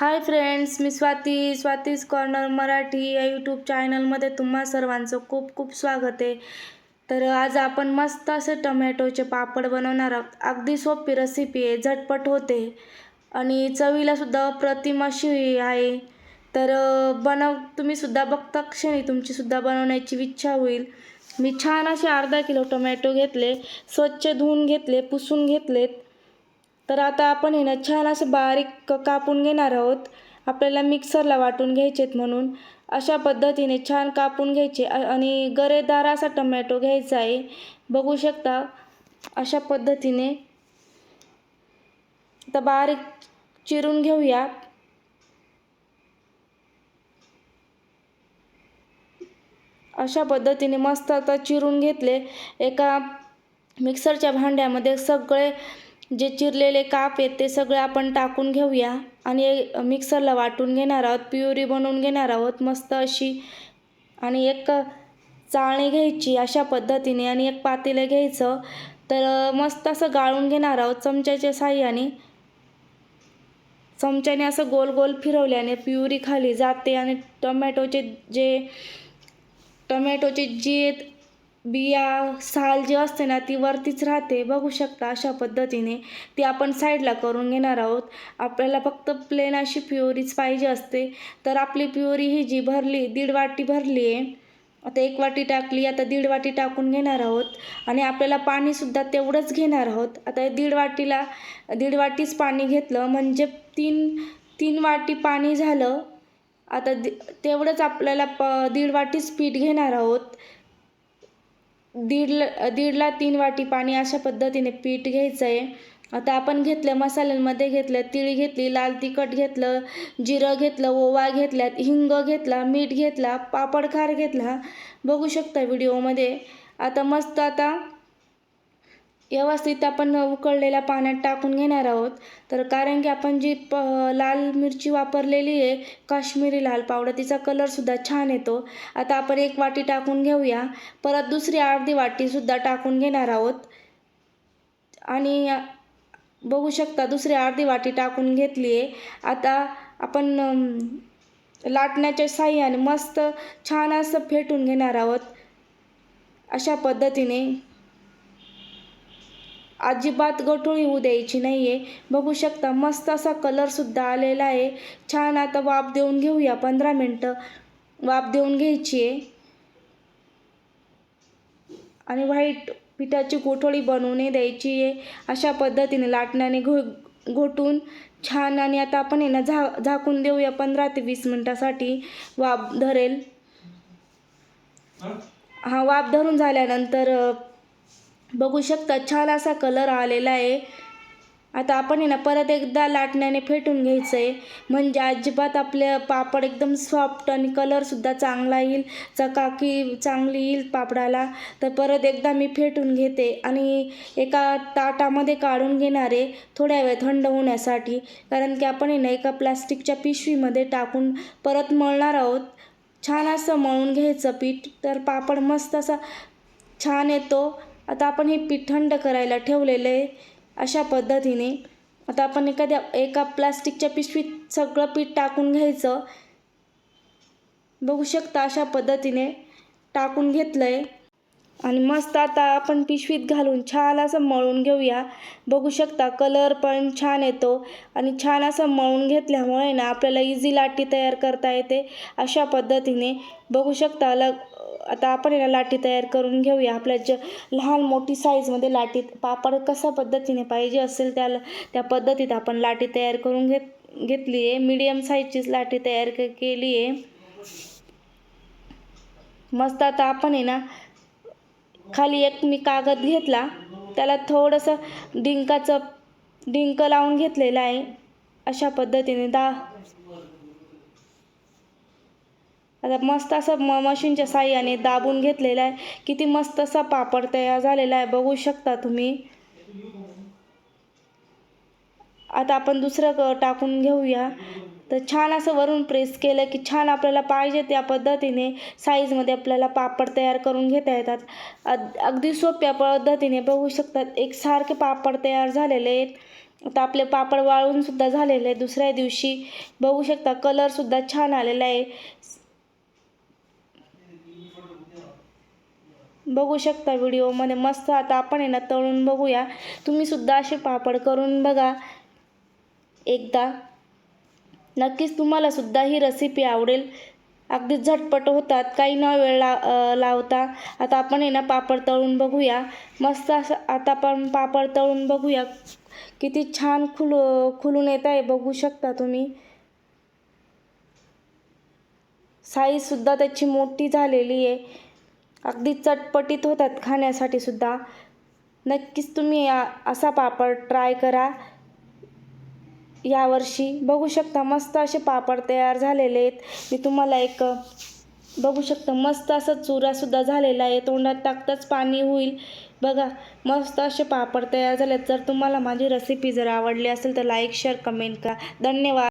हाय friends मी Swati Swati's corner Marathi या YouTube चॅनलमध्ये तुम्हा सर्वांचं खूप खूप स्वागत आहे. तर आज आपण मस्त असे टमॅटोचे पापड बनवणार आहोत. अगदी सोपी रेसिपी आहे झटपट होते. आणि चवीलासुद्धा अप्रतिम अशी आहे. तर बनव तुम्हीसुद्धा बघता क्षणी तुमचीसुद्धा बनवण्याची इच्छा होईल. मी छान असे अर्धा किलो टोमॅटो घेतले स्वच्छ धुवून घेतले पुसून घेतलेत. तर आता आपण हे ना छान असं बारीक कापून घेणार आहोत. आपल्याला मिक्सरला वाटून घ्यायचेत म्हणून. अशा पद्धतीने छान कापून घ्यायचे आणि गरेदार असा टमॅटो घ्यायचा आहे. बघू शकता अशा पद्धतीने. आता बारीक चिरून घेऊया. अशा पद्धतीने मस्त आता चिरून घेतले. एका मिक्सरच्या भांड्यामध्ये सगळे जे चिरलेले काप आहेत ते सगळे आपण टाकून घेऊया. आणि मिक्सरला वाटून घेणार आहोत प्युरी बनवून घेणार आहोत मस्त अशी. आणि एक चाळणी घ्यायची अशा पद्धतीने आणि एक पातेलं घ्यायचं. तर मस्त असं गाळून घेणार आहोत चमच्याच्या साह्याने. चमच्याने असं गोल गोल फिरवल्याने प्युरी खाली जाते. आणि टोमॅटोचे जे टोमॅटोचे जी बिया साल जी असते ना ती वरतीच राहते. बघू शकता अशा पद्धतीने ती आपण साईडला करून घेणार आहोत. आपल्याला फक्त प्लेन अशी प्युरीच पाहिजे असते. तर आपली प्युरी ही जी भरली दीड वाटी भरली आहे. आता एक वाटी टाकली आता दीड वाटी टाकून घेणार आहोत. आणि आपल्याला पाणीसुद्धा तेवढंच घेणार आहोत. आता दीड वाटीला दीड वाटीच पाणी घेतलं म्हणजे तीन तीन वाटी पाणी झालं. आता दि तेवढंच आपल्याला प दीड वाटीच पीठ घेणार आहोत. दीडला दीडला तीन वाटी पाणी अशा पद्धतीने पीठ घ्यायचं आहे आता आपण घेतलं मसाल्यांमध्ये घेतलं तिळी घेतली लाल तिखट घेतलं जिरं घेतलं ओवा घेतल्यात हिंग घेतला मीठ घेतला पापडखार घेतला. बघू शकता व्हिडिओमध्ये आता मस्त आता व्यवस्थित आपण उकळलेल्या पाण्यात टाकून घेणार आहोत. तर कारण की आपण जी प लाल मिरची वापरलेली आहे काश्मीरी लाल पावडर तिचा कलरसुद्धा छान येतो. आता आपण एक वाटी टाकून घेऊया. परत दुसरी अर्धी वाटीसुद्धा टाकून घेणार आहोत. आणि बघू शकता दुसरी अर्धी वाटी टाकून घेतली आहे. आता आपण लाटण्याच्या साह्याने मस्त छान असं फेटून घेणार आहोत. अशा पद्धतीने अजिबात गठोळी होऊ द्यायची नाही आहे बघू शकता मस्त असा कलरसुद्धा आलेला आहे. छान आता वाफ देऊन घेऊया पंधरा मिनटं वाफ देऊन घ्यायची आहे आणि व्हाईट पिठाची गोठोळी बनवूनही द्यायची आहे अशा पद्धतीने लाटण्याने घो घोटून छान आणि आता आपण आहे ना झा झाकून देऊया पंधरा ते वीस मिनटासाठी. वाफ धरेल. हा वाफ धरून झाल्यानंतर बघू शकता छान असा कलर आलेला आहे. आता आपण आहे ना परत एकदा लाटण्याने फेटून घ्यायचं आहे म्हणजे अजिबात आपलं पापड एकदम सॉफ्ट आणि कलरसुद्धा चांगला येईल. चकाकी चांगली येईल पापडाला. तर परत एकदा मी फेटून घेते. आणि एका ताटामध्ये काढून घेणार आहे थोड्या वेळ थंड होण्यासाठी. कारण की आपण आहे ना एका प्लास्टिकच्या पिशवीमध्ये टाकून परत मळणार आहोत. छान असं मळून घ्यायचं पीठ. तर पापड मस्त असा छान येतो. आता आपण हे पीठ थंड करायला ठेवलेलं आहे. अशा पद्धतीने आता आपण एखाद्या एका प्लास्टिकच्या पिशवीत सगळं पीठ टाकून घ्यायचं. बघू शकता अशा पद्धतीने टाकून घेतलं आहे आणि मस्त आता आपण पिशवीत घालून छान असं मळून घेऊया. बघू शकता कलर पण छान येतो. आणि छान असं मळून घेतल्यामुळे ना आपल्याला इझी लाटी तयार करता येते. अशा पद्धतीने बघू शकता लग आता आपण याला लाटी तयार करून घेऊया. आपल्या ज लहान मोठी साईजमध्ये लाटीत पापड कशा पद्धतीने पाहिजे असेल त्या त्या पद्धतीत आपण लाटी तयार करून घेत घेतली आहे मीडियम साईजचीच लाटी तयार के केली आहे मस्त आता आपण आहे ना खाली एक मी कागद घेतला. त्याला थोडंसं डिंकाचं डिंक लावून घेतलेलं आहे. अशा पद्धतीने दा आता मस्त असं म मशीनच्या साह्याने दाबून घेतलेलं आहे. किती मस्त असा पापड तयार झालेला आहे. बघू शकता तुम्ही. आता आपण दुसरं क टाकून घेऊया. तर छान असं वरून प्रेस केलं की छान आपल्याला पाहिजे त्या पद्धतीने साईजमध्ये आपल्याला पापड तयार करून घेता येतात. अग अगदी सोप्या पद्धतीने बघू शकतात एकसारखे पापड तयार झालेले आहेत. आता आपले पापड वाळूनसुद्धा झालेले आहे दुसऱ्या दिवशी. बघू शकता कलरसुद्धा छान आलेला आहे. बघू शकता व्हिडिओमध्ये मस्त आता आपण आहे ना तळून बघूया. तुम्ही सुद्धा असे पापड करून बघा. एकदा. नक्कीच तुम्हालासुद्धा ही रेसिपी आवडेल. अगदी झटपट होतात काही न वेळ ला लावता. आता आपण आहे ना पापड तळून बघूया. मस्त असं आता आपण पापड तळून बघूया. किती छान खुल खुलून येत आहे बघू शकता तुम्ही. साईजसुद्धा त्याची मोठी झालेली आहे. अगदी चटपटीत होतात खाण्यासाठी सुद्धा. नक्कीच तुम्ही या असा पापड ट्राय करा. यावर्षी बघू शकता मस्त असे पापड तयार झालेले आहेत. मी तुम्हाला एक बघू शकता मस्त असा चुरासुद्धा झालेला आहे. तोंडात टाकताच पाणी होईल. बघा मस्त असे पापड तयार झालेत. जर तुम्हाला माझी रेसिपी जर आवडली असेल तर लाईक शेअर कमेंट करा. धन्यवाद.